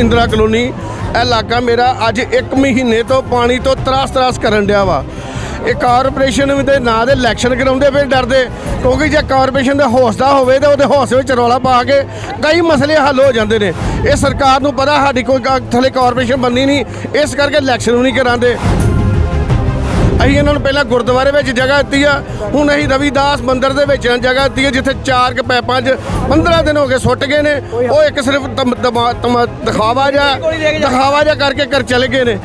Indira colony, ਇਹ ਇਲਾਕਾ ਮੇਰਾ ਅੱਜ 1 ਮਹੀਨੇ ਤੋਂ ਪਾਣੀ ਤੋਂ ਤਰਾਸ ਤਰਾਸ ਕਰਨ ਡਿਆ ਵਾ। ਇਹ ਕਾਰਪੋਰੇਸ਼ਨ ਦੇ ਨਾਂ ਦੇ ਇਲੈਕਸ਼ਨ ਕਰਾਉਂਦੇ ਫਿਰ ਡਰਦੇ, ਕਿਉਂਕਿ ਜੇ ਕਾਰਪੋਰੇਸ਼ਨ ਦਾ ਹੌਸਲਾ ਹੋਵੇ ਤਾਂ ਉਹਦੇ ਹੌਸਲੇ ਵਿੱਚ ਰੌਲਾ ਪਾ ਕੇ ਕਈ ਮਸਲੇ ਹੱਲ ਹੋ ਜਾਂਦੇ ਨੇ। ਇਹ ਸਰਕਾਰ ਨੂੰ ਪਤਾ, ਸਾਡੀ ਕੋਈ ਕਾ- ਥੱਲੇ ਕਾਰਪੋਰੇਸ਼ਨ ਬੰਨੀ ਨਹੀਂ, ਇਸ ਕਰਕੇ ਇਲੈਕਸ਼ਨ ਵੀ ਨਹੀਂ ਕਰਾਉਂਦੇ। ਅਸੀਂ ਇਹਨਾਂ ਨੂੰ ਪਹਿਲਾਂ ਗੁਰਦੁਆਰੇ ਵਿੱਚ ਜਗ੍ਹਾ ਦਿੱਤੀ ਆ। ਹੁਣ ਅਸੀਂ ਰਵੀਦਾਸ ਮੰਦਿਰ ਦੇ ਵਿੱਚ ਜਗ੍ਹਾ ਦਿੱਤੀ ਹੈ ਜਿੱਥੇ ਚਾਰ ਕੁ ਪੈਪਾਂ 'ਚ 15 ਦਿਨ ਹੋ ਗਏ ਸੁੱਟ ਗਏ ਨੇ। ਉਹ ਇੱਕ ਸਿਰਫ ਦਿਖਾਵਾ ਜਾਂ ਦਿਖਾਵਾ ਜਾਂ ਕਰਕੇ ਘਰ ਚਲੇ ਗਏ ਨੇ।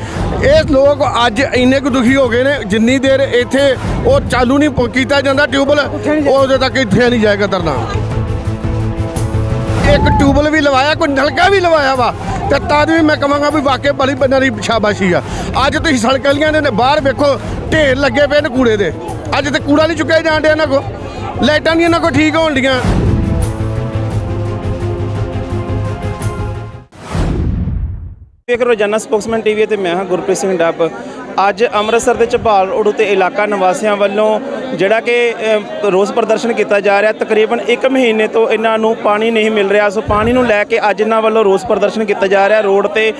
ਇਹ ਲੋਕ ਅੱਜ ਇੰਨੇ ਕੁ ਦੁਖੀ ਹੋ ਗਏ ਨੇ, ਜਿੰਨੀ ਦੇਰ ਇੱਥੇ ਉਹ ਚਾਲੂ ਨਹੀਂ ਕੀਤਾ ਜਾਂਦਾ ਟਿਊਬਲ ਉਹਦੇ ਤੱਕ ਇੱਥੇ ਨਹੀਂ ਜਾਏਗਾ ਧਰਨਾ। ਇੱਕ ਟਿਊਬਲ ਵੀ ਲਵਾਇਆ, ਕੋਈ ਨਲਕਾ ਵੀ ਲਵਾਇਆ ਵਾ। ਤੇ ਤਦ ਵੀ ਮੈਂ ਕਹਾਂਗਾ ਵੀ ਵਾਕਿਆ ਬੜੀ ਬੰਨਾਂ ਦੀ ਸ਼ਾਬਾਸ਼ੀ ਆ। ਅੱਜ ਤੁਸੀਂ ਸੜਕਲੀਆਂ ਦੇ ਬਾਹਰ ਵੇਖੋ, ਢੇਰ ਲੱਗੇ ਪਏ ਨੇ ਕੂੜੇ ਦੇ। ਅੱਜ ਤੇ ਕੂੜਾ ਨਹੀਂ ਚੁੱਕਿਆ ਜਾਣ ਡਿਆ ਇਹਨਾਂ ਕੋ ਲਾਈਟਾਂ ਨਹੀਂ ਇਹਨਾਂ ਕੋ ਠੀਕ ਹੋਣ ਡੀਆਂ। ਵੇਖ ਰੋਜ਼ਾਨਾ ਸਪੋਕਸਮੈਨ ਟੀਵੀ ਤੇ ਮੈਂ ਹਾਂ ਗੁਰਪ੍ਰੀਤ ਸਿੰਘ ਡੱਬ। ਅੱਜ ਅੰਮ੍ਰਿਤਸਰ ਦੇ ਝਬਾਲ ਉੜੂ ਤੇ ਇਲਾਕਾ ਨਿਵਾਸੀਆਂ ਵੱਲੋਂ ਜਿਹੜਾ ਕਿ ਰੋਸ ਪ੍ਰਦਰਸ਼ਨ ਕੀਤਾ ਜਾ ਰਿਹਾ, ਤਕਰੀਬਨ 1 ਮਹੀਨੇ ਤੋਂ ਇਹਨਾਂ ਨੂੰ ਪਾਣੀ ਨਹੀਂ ਮਿਲ ਰਿਹਾ। ਸੋ ਪਾਣੀ ਨੂੰ ਲੈ ਕੇ ਅੱਜ ਇਹਨਾਂ ਵੱਲੋਂ ਰੋਸ ਪ੍ਰਦਰਸ਼ਨ ਕੀਤਾ ਜਾ ਰਿਹਾ। ਰੋਡ ਤੇ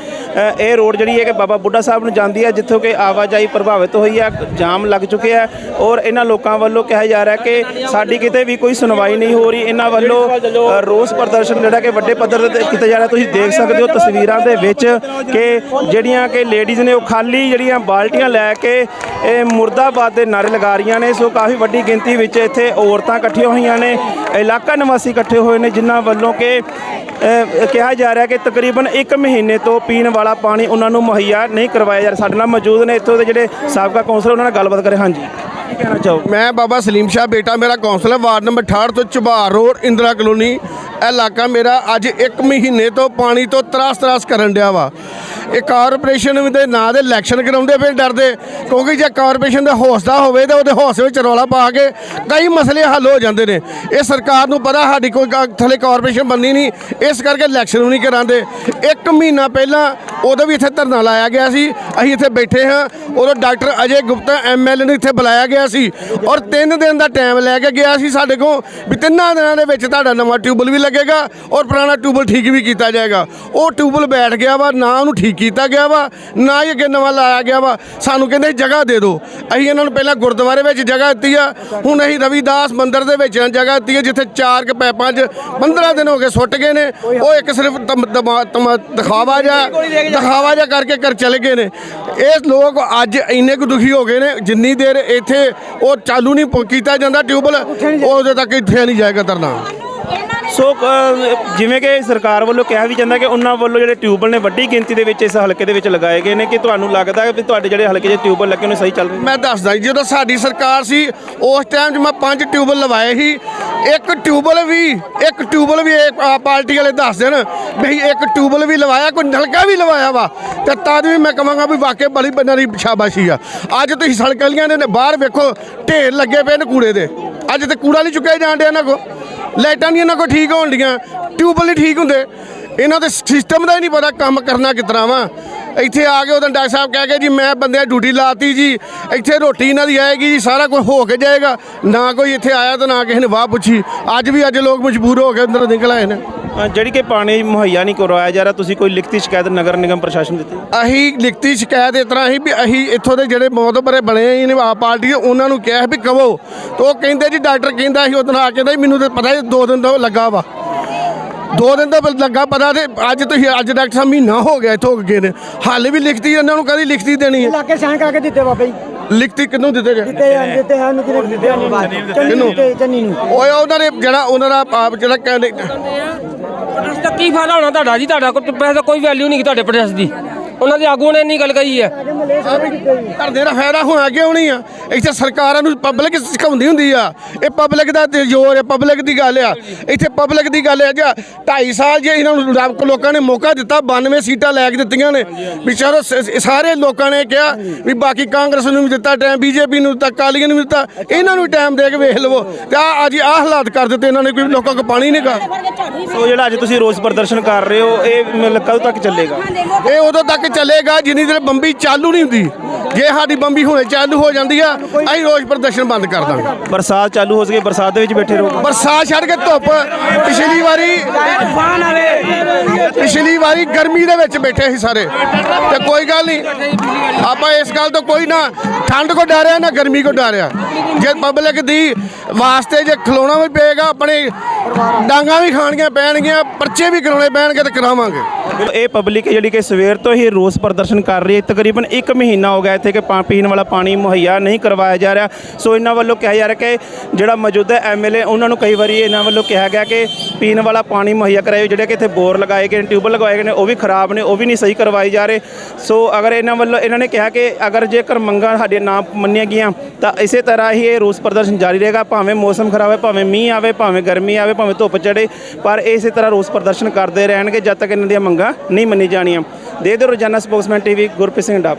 ਇਹ ਰੋਡ ਜਿਹੜੀ ਹੈ ਕਿ ਬਾਬਾ ਬੁੱਢਾ ਸਾਹਿਬ ਨੂੰ ਜਾਂਦੀ ਹੈ, ਜਿੱਥੋਂ ਕਿ ਆਵਾਜਾਈ ਪ੍ਰਭਾਵਿਤ ਹੋਈ ਹੈ, ਜਾਮ ਲੱਗ ਚੁੱਕੇ ਹੈ ਔਰ ਇਹਨਾਂ ਲੋਕਾਂ ਵੱਲੋਂ ਕਿਹਾ ਜਾ ਰਿਹਾ ਕਿ ਸਾਡੀ ਕਿਤੇ ਵੀ ਕੋਈ ਸੁਣਵਾਈ ਨਹੀਂ ਹੋ ਰਹੀ। ਇਹਨਾਂ ਵੱਲੋਂ ਰੋਸ ਪ੍ਰਦਰਸ਼ਨ ਜਿਹੜਾ ਕਿ ਵੱਡੇ ਪੱਧਰ ਤੇ ਕੀਤਾ ਜਾ ਰਿਹਾ। ਤੁਸੀਂ ਦੇਖ ਸਕਦੇ ਹੋ ਤਸਵੀਰਾਂ ਦੇ ਵਿੱਚ ਕਿ ਜਿਹੜੀਆਂ ਕਿ ਲੇਡੀਜ਼ ਨੇ ਉਹ ਖਾਲੀ ਜਿਹੜੀਆਂ ਬਾਲਟੀਆਂ ਲੈ ਕੇ ਇਹ ਮੁਰਦਾਬਾਦ ਦੇ ਨਾਰੇ ਲਗਾ ਰਹੀਆਂ ਨੇ। ਸੋ ਕਾਫੀ ਵੱਡੀ ਗਿਣਤੀ ਵਿੱਚ ਇੱਥੇ ਔਰਤਾਂ ਇਕੱਠੀਆਂ ਹੋਈਆਂ ਨੇ। ਇਲਾਕਾ ਨਿਵਾਸੀ ਇਕੱਠੇ ਹੋਏ ਨੇ, ਜਿਨ੍ਹਾਂ ਵੱਲੋਂ ਕਿ ਕਿਹਾ ਜਾ ਰਿਹਾ ਕਿ ਤਕਰੀਬਨ 1 ਮਹੀਨੇ ਤੋਂ ਪੀਣ ਵਾਲਾ ਪਾਣੀ ਉਹਨਾਂ ਨੂੰ ਮੁਹੱਈਆ ਨਹੀਂ ਕਰਵਾਇਆ ਜਾ ਰਿਹਾ। ਸਾਡੇ ਨਾਲ ਮੌਜੂਦ ਨੇ ਇੱਥੋਂ ਦੇ ਜਿਹੜੇ ਸਾਬਕਾ ਕੌਂਸਲਰ, ਉਹਨਾਂ ਨਾਲ ਗੱਲਬਾਤ ਕਰੇ। ਹਾਂਜੀ। ਕੀ ਕਹਿਣਾ ਚਾਹੋ ਮੈਂ ਬਾਬਾ ਸਲੀਮ ਸ਼ਾਹ ਬੇਟਾ, ਮੇਰਾ ਕੌਂਸਲਰ, ਵਾਰਡ ਨੰਬਰ 68 ਤੋਂ ਚਬਾਰ ਰੋਡ, ਇੰਦਰਾ ਕਲੋਨੀ। ਇਹ ਇਲਾਕਾ ਮੇਰਾ ਅੱਜ 1 ਮਹੀਨੇ ਤੋਂ ਪਾਣੀ ਤੋਂ ਤਰਾਸ ਤਰਾਸ ਕਰਨ ਡਿਆ ਵਾ। ਇਹ ਕਾਰਪੋਰੇਸ਼ਨ ਦੇ ਨਾਂ ਦੇ ਇਲੈਕਸ਼ਨ ਕਰਾਉਂਦੇ ਫਿਰ ਡਰਦੇ। ਕਿਉਂਕਿ ਜੇ ਕਾਰਪੋਰੇਸ਼ਨ ਦਾ ਹੌਸਲਾ ਹੋਵੇ ਤਾਂ ਉਹਦੇ ਹੌਸਲੇ ਵਿੱਚ ਰੌਲਾ ਪਾ ਕੇ ਕਈ ਮਸਲੇ ਹੱਲ ਹੋ ਜਾਂਦੇ ਨੇ। ਇਹ ਸਰਕਾਰ ਨੂੰ ਪਤਾ, ਸਾਡੀ ਕੋਈ ਕਾ- ਥੱਲੇ ਕਾਰਪੋਰੇਸ਼ਨ ਬੰਨੀ ਨਹੀਂ, ਇਸ ਕਰਕੇ ਇਲੈਕਸ਼ਨ ਵੀ ਨਹੀਂ ਕਰਾਉਂਦੇ। ਇੱਕ ਮਹੀਨਾ ਪਹਿਲਾਂ ਉਦੋਂ ਵੀ ਇੱਥੇ ਧਰਨਾ ਲਾਇਆ ਗਿਆ ਸੀ। ਅਸੀਂ ਇੱਥੇ ਬੈਠੇ ਹਾਂ, ਉਦੋਂ ਡਾਕਟਰ ਅਜੇ ਗੁਪਤਾ ਐਮਐਲਏ ਨੂੰ ਇੱਥੇ ਬੁਲਾਇਆ ਗਿਆ ਸੀ। ਔਰ 3 ਦਿਨ ਦਾ ਟਾਈਮ ਲੈ ਕੇ ਗਿਆ ਸੀ ਸਾਡੇ ਕੋਲ, ਵੀ ਤਿੰਨਾਂ ਦਿਨਾਂ ਦੇ ਵਿੱਚ ਤੁਹਾਡਾ ਨਵਾਂ ਟਿਊਬਲ ਵੀ ਲੱਗੇਗਾ ਔਰ ਪੁਰਾਣਾ ਟਿਊਬਲ ਠੀਕ ਵੀ ਕੀਤਾ ਜਾਏਗਾ। ਉਹ ਟਿਊਬਲ ਬੈਠ ਗਿਆ ਵਾ, ਨਾ ਉਹਨੂੰ ਠੀਕ ਕੀਤਾ ਗਿਆ ਵਾ ਨਾ ਹੀ ਅੱਗੇ ਨਵਾਂ ਲਾਇਆ ਗਿਆ ਵਾ। ਸਾਨੂੰ ਕਹਿੰਦੇ ਜਗ੍ਹਾ ਦੇ ਦਿਓ। ਅਸੀਂ ਇਹਨਾਂ ਨੂੰ ਪਹਿਲਾਂ ਗੁਰਦੁਆਰੇ ਵਿੱਚ ਜਗ੍ਹਾ ਦਿੱਤੀ ਆ। ਹੁਣ ਅਸੀਂ ਰਵੀਦਾਸ ਮੰਦਿਰ ਦੇ ਵਿੱਚ ਜਗ੍ਹਾ ਦਿੱਤੀ ਹੈ ਜਿੱਥੇ ਚਾਰ ਕੁ ਪੈਪਾਂ 'ਚ 15 ਦਿਨ ਹੋ ਗਏ ਸੁੱਟ ਗਏ ਨੇ। ਉਹ ਇੱਕ ਸਿਰਫ ਦਿਖਾਵਾ ਜਾਂ ਦਿਖਾਵਾ ਜਾਂ ਕਰਕੇ ਕਰ ਚਲੇ ਗਏ ਨੇ। ਇਹ ਲੋਕ ਅੱਜ ਇੰਨੇ ਕੁ ਦੁਖੀ ਹੋ ਗਏ ਨੇ ਜਿੰਨੀ ਦੇਰ ਇੱਥੇ ਉਹ ਚਾਲੂ ਨਹੀਂ ਪ- ਕੀਤਾ ਜਾਂਦਾ ਟਿਊਬਲ ਉਹਦੇ ਤੱਕ ਇੱਥੇ ਨਹੀਂ ਜਾਏਗਾ ਧਰਨਾ ਸੋ ਅ, ਜਿਵੇਂ ਕਿ ਸਰਕਾਰ ਵੱਲੋਂ ਕਿਹਾ ਵੀ ਜਾਂਦਾ ਕਿ ਉਹਨਾਂ ਵੱਲੋਂ ਜਿਹੜੇ ਟਿਊਬਲ ਨੇ ਵੱਡੀ ਗਿਣਤੀ ਦੇ ਵਿੱਚ ਇਸ ਹਲਕੇ ਦੇ ਵਿੱਚ ਲਗਾਏ ਗਏ ਨੇ ਕਿ ਤੁਹਾਨੂੰ ਲੱਗਦਾ ਹੈ ਵੀ ਤੁਹਾਡੇ ਜਿਹੜੇ ਹਲਕੇ 'ਚ ਟਿਊਬਲ ਲੱਗੇ ਨੇ ਸਹੀ ਚੱਲ ਰਹੇ ਨੇ? ਮੈਂ ਦੱਸਦਾ ਜੀ, ਜਦੋਂ ਸਾਡੀ ਸਰਕਾਰ ਸੀ ਉਸ ਟਾਈਮ 'ਚ ਮੈਂ ਪੰਜ ਟਿਊਬਲ ਲਵਾਏ ਸੀ। ਇੱਕ ਟਿਊਬਲ ਵੀ ਇੱਕ ਟਿਊਬਲ ਵੀ ਇਹ ਆ ਪਾਰਟੀ ਵਾਲੇ ਦੱਸ ਦੇਣ ਵੀ ਇੱਕ ਟਿਊਬਲ ਵੀ ਲਵਾਇਆ ਕੋਈ ਨਲਕਾ ਵੀ ਲਵਾਇਆ ਵਾ। ਤੇ ਤਦ ਵੀ ਮੈਂ ਕਹਾਂਗਾ ਵੀ ਵਾਕਿਆ ਬੜੀ ਬੰਨਾਂ ਦੀ ਸ਼ਾਬਾਸ਼ੀ ਆ। ਅੱਜ ਤੁਸੀਂ ਸੜਕਲੀਆਂ ਦੇ ਨੇ ਬਾਹਰ ਵੇਖੋ ਢੇਰ ਲੱਗੇ ਪਏ ਨੇ ਕੂੜੇ ਦੇ। ਅੱਜ ਤੇ ਕੂੜਾ ਨਹੀਂ ਚੁੱਕਿਆ ਜਾਣ ਡਿਆ ਇਹਨਾਂ ਕੋ ਲਾਈਟਾਂ ਨਹੀਂ ਇਹਨਾਂ ਕੋ ਠੀਕ ਹੋਣ ਡੀਆਂ। ਟਿਊਬਲ ਨਹੀਂ ਠੀਕ ਹੁੰਦੇ। ਇਹਨਾਂ ਦੇ ਸਿਸਟਮ ਦਾ ਹੀ ਨਹੀਂ ਪਤਾ ਕੰਮ ਕਰਨਾ ਕਿਸ ਤਰ੍ਹਾਂ ਵਾ। ਇੱਥੇ ਆ ਕੇ ਉਦੋਂ ਡਾਕਟਰ ਸਾਹਿਬ ਕਹਿ ਕੇ ਜੀ, ਮੈਂ ਬੰਦਿਆਂ ਡਿਊਟੀ ਲਾਤੀ ਜੀ। ਇੱਥੇ ਰੋਟੀ ਇਹਨਾਂ ਦੀ ਆਏਗੀ ਜੀ, ਸਾਰਾ ਕੁਝ ਹੋ ਕੇ ਜਾਏਗਾ। ਨਾ ਕੋਈ ਇੱਥੇ ਆਇਆ ਤਾਂ ਨਾ ਕਿਸੇ ਨੇ ਵਾਹ ਪੁੱਛੀ। ਅੱਜ ਵੀ ਅੱਜ ਲੋਕ ਮਜਬੂਰ ਹੋ ਕੇ ਅੰਦਰ ਨਿਕਲ ਆਏ ਨੇ। ਅ, ਜਿਹੜੀ ਕਿ ਪਾਣੀ ਮੁਹੱਈਆ ਨਹੀਂ ਕਰਵਾਇਆ ਜਾ ਰਿਹਾ ਤੁਸੀਂ ਕੋਈ ਲਿਖਤੀ ਸ਼ਿਕਾਇਤ ਨਗਰ ਨਿਗਮ ਪ੍ਰਸ਼ਾਸਨ ਦਿੱਤੀ? ਅਸੀਂ ਲਿਖਤੀ ਸ਼ਿਕਾਇਤ ਇਸ ਤਰ੍ਹਾਂ ਸੀ ਵੀ ਅਸੀਂ ਇੱਥੋਂ ਦੇ ਜਿਹੜੇ ਮੋਹਤਬਰੇ ਬਣੇ ਆ ਨੇ ਆਪ ਪਾਰਟੀ ਦੇ, ਉਹਨਾਂ ਨੂੰ ਕਿਹਾ ਵੀ ਕਹੋ ਤੇ ਉਹ ਕਹਿੰਦੇ ਜੀ ਡਾਕਟਰ ਕਹਿੰਦਾ ਸੀ ਉਦੋਂ ਆ ਕੇ ਕਹਿੰਦਾ ਜੀ, ਮੈਨੂੰ ਤਾਂ ਪਤਾ ਹੀ ਦੋ ਦਿਨ ਤੋਂ ਲੱਗਾ ਵਾ। ਦੋ ਦਿਨ ਦਾ ਲੱਗਾ ਪਤਾ ਤੇ ਅੱਜ ਤੁਸੀਂ ਅੱਜ ਡਾਕਟਰ ਸਾਹਿਬ ਮਹੀਨਾ ਹੋ ਗਿਆ ਇੱਥੋਂ ਗਏ ਨੇ। ਹਾਲੇ ਵੀ ਲਿਖਤੀ ਇਹਨਾਂ ਨੂੰ ਕਦੀ ਲਿਖਤੀ ਦੇਣੀ ਹੈ ਇਲਾਕੇ ਸਾਈਨ ਕਰਕੇ ਦਿੱਤੇ ਬਾਬਾ ਜੀ। ਲਿਖਤੀ ਕਿਹਨੂੰ ਦਿੱਤੇ ਜੇ? ਦਿੱਤੇ ਆ ਦਿੱਤੇ ਹਨ ਕਿਹਨੇ ਦਿੱਤੇ ਆ? ਚੰਨੀ ਕਿਹਨੂੰ? ਦਿੱਤੇ ਚੰਨੀ ਨੂੰ। ਓਏ ਉਹਨਾਂ ਨੇ ਜਿਹੜਾ ਉਹਨਾਂ ਦਾ ਆਪ ਜਿਹੜਾ ਕਹਿੰਦੇ ਪ੍ਰੈਸ ਦਾ ਕੀ ਫਾਇਦਾ ਹੋਣਾ ਤੁਹਾਡਾ ਜੀ? ਤੁਹਾਡਾ ਕੋਈ ਪ੍ਰੈਸ ਦਾ ਕੋਈ ਵੈਲਿਊ ਨਹੀਂ ਤੁਹਾਡੇ ਪ੍ਰੈਸ ਦੀ। ਉਹਨਾਂ ਦੇ ਆਗੂਆਂ ਨੇ ਇੰਨੀ ਗੱਲ ਕਹੀ ਹੈ। ਧਰਨੇ ਦਾ ਫਾਇਦਾ ਹੋਣਾ ਕਿਉਂ ਨਹੀਂ ਆ। ਇੱਥੇ ਸਰਕਾਰਾਂ ਨੂੰ ਪਬਲਿਕ ਸਿਖਾਉਂਦੀ ਹੁੰਦੀ ਆ। ਇਹ ਪਬਲਿਕ ਦਾ ਤੇ ਜ਼ੋਰ ਹੈ ਪਬਲਿਕ ਦੀ ਗੱਲ ਆ। ਇੱਥੇ ਪਬਲਿਕ ਦੀ ਗੱਲ ਆ ਜਾਂ 2.5 ਸਾਲ ਜੇ ਇਹਨਾਂ ਨੂੰ ਲੋਕਾਂ ਨੇ ਮੌਕਾ ਦਿੱਤਾ 92 ਸੀਟਾਂ ਲੈ ਕੇ ਦਿੱਤੀਆਂ ਨੇ। ਵੀ ਚਲੋ ਸ- ਸਾਰੇ ਲੋਕਾਂ ਨੇ ਕਿਹਾ ਵੀ ਬਾਕੀ ਕਾਂਗਰਸ ਨੂੰ ਵੀ ਦਿੱਤਾ ਟਾਈਮ ਬੀਜੇਪੀ ਨੂੰ ਦਿੱਤਾ ਕਾਲੀਆਂ ਨੂੰ ਵੀ ਦਿੱਤਾ। ਇਹਨਾਂ ਨੂੰ ਟਾਈਮ ਦੇ ਕੇ ਵੇਖ ਲਵੋ। ਤੇ ਆ ਅੱਜ ਆਹ ਹਾਲਾਤ ਕਰ ਦਿੱਤੇ ਇਹਨਾਂ ਨੇ ਕੋਈ ਲੋਕਾਂ ਕੋਲ ਪਾਣੀ ਨਹੀਂ ਗਾ। ਸੋ ਜਿਹੜਾ ਅੱਜ ਤੁਸੀਂ ਰੋਸ ਪ੍ਰਦਰਸ਼ਨ ਕਰ ਰਹੇ ਹੋ ਇਹ ਮਤਲਬ ਕਦੋਂ ਤੱਕ ਚੱਲੇਗਾ? ਇਹ ਉਦੋਂ ਤੱਕ ਚੱਲੇਗਾ ਜਿੰਨੀ ਦੇਰ ਬੰਬੀ ਚਾਲੂ ਨਹੀਂ ਹੁੰਦੀ ਜੇ ਸਾਡੀ ਬੰਬੀ ਹੁਣੇ ਚਾਲੂ ਹੋ ਜਾਂਦੀ ਆ ਅਸੀਂ ਰੋਜ਼ ਪ੍ਰਦਰਸ਼ਨ ਬੰਦ ਕਰ ਦਾਂਗੇ। ਬਰਸਾਤ ਚਾਲੂ ਹੋ ਸਕੇ ਬਰਸਾਤ ਦੇ ਵਿੱਚ ਬੈਠੇ ਰਹੋ। ਬਰਸਾਤ ਛੱਡ ਕੇ ਧੁੱਪ ਪਿਛਲੀ ਵਾਰੀ ਪਿਛਲੀ ਵਾਰੀ ਗਰਮੀ ਦੇ ਵਿੱਚ ਬੈਠੇ ਸੀ ਸਾਰੇ। ਤੇ ਕੋਈ ਗੱਲ ਨਹੀਂ ਆਪਾਂ ਇਸ ਗੱਲ ਤੋਂ ਕੋਈ ਨਾ ਠੰਡ ਕੋ ਡਰਿਆ ਨਾ ਗਰਮੀ ਕੋ ਡਰਿਆ। ਜੇ ਪਬਲਿਕ ਦੀ ਵਾਸਤੇ ਜੇ ਖਲੋਣਾ ਵੀ ਪਏਗਾ ਆਪਣੇ ਡਾਂਗਾ ਵੀ ਖਾਣੀਆਂ ਪੈਣਗੀਆਂ ਪਰਚੇ ਵੀ ਕਰਾਉਣੇ ਪੈਣਗੇ ਤੇ ਕਰਾਵਾਂਗੇ। ਇਹ ਪਬਲਿਕ ਜਿਹੜੀ ਕਿ ਸਵੇਰ ਤੋਂ ਹੀ ਰੋਸ ਪ੍ਰਦਰਸ਼ਨ ਕਰ ਰਹੀ ਹੈ। ਤਕਰੀਬਨ 1 ਮਹੀਨਾ ਹੋ ਗਿਆ ਇੱਥੇ ਕਿ ਪਾ- ਪੀਣ ਵਾਲਾ ਪਾਣੀ ਮੁਹੱਈਆ ਨਹੀਂ ਕਰਵਾਇਆ ਜਾ ਰਿਹਾ। ਸੋ ਇਹਨਾਂ ਵੱਲੋਂ ਕਿਹਾ ਜਾ ਰਿਹਾ ਕਿ ਜਿਹੜਾ ਮੌਜੂਦਾ ਐਮਐਲਏ ਉਹਨਾਂ ਨੂੰ ਕਈ ਵਾਰੀ ਇਹਨਾਂ ਵੱਲੋਂ ਕਿਹਾ ਗਿਆ ਕਿ ਪੀਣ ਵਾਲਾ ਪਾਣੀ ਮੁਹੱਈਆ ਕਰਾਇਓ। ਜਿਹੜੇ ਕਿ ਇੱਥੇ ਬੋਰ ਲਗਾਏ ਗਏ ਨੇ ਟਿਊਬਲ ਲਗਾਏ ਗਏ ਨੇ, ਉਹ ਵੀ ਖਰਾਬ ਨੇ, ਉਹ ਵੀ ਨਹੀਂ ਸਹੀ ਕਰਵਾਏ ਜਾ ਰਹੇ। ਸੋ ਅਗਰ ਇਹਨਾਂ ਵੱਲੋਂ, ਇਹਨਾਂ ਨੇ ਕਿਹਾ ਕਿ ਅਗਰ ਜੇਕਰ ਮੰਗਾਂ ਸਾਡੀਆਂ ਨਾ ਮੰਨੀਆਂ ਗਈਆਂ, ਤਾਂ ਇਸੇ ਤਰ੍ਹਾਂ ਹੀ ਇਹ ਰੋਸ ਪ੍ਰਦਰਸ਼ਨ ਜਾਰੀ ਰਹੇਗਾ। ਭਾਵੇਂ ਮੌਸਮ ਖਰਾਬ ਹੈ, ਭਾਵੇਂ ਮੀਂਹ ਆਵੇ, ਭਾਵੇਂ ਗਰਮੀ ਆਵੇ, ਭਾਵੇਂ ਧੁੱਪ ਚੜੇ ਪਰ ਇਸੇ ਤਰ੍ਹਾਂ ਰੋਸ ਪ੍ਰਦਰਸ਼ਨ ਕਰਦੇ ਰਹਿਣਗੇ ਜਦ ਤੱਕ ਇਹਨਾਂ ਦੀਆਂ ਮੰਗਾਂ ਨਹੀਂ ਮੰਨੀ ਜਾਣੀਆਂ। ਦੇ ਦਿਓ ਰੋਜ਼ਾਨਾ ਸਪੋਕਸਮੈਨ ਟੀਵੀ ਗੁਰਪ੍ਰੀਤ ਸਿੰਘ ਡਾਬ।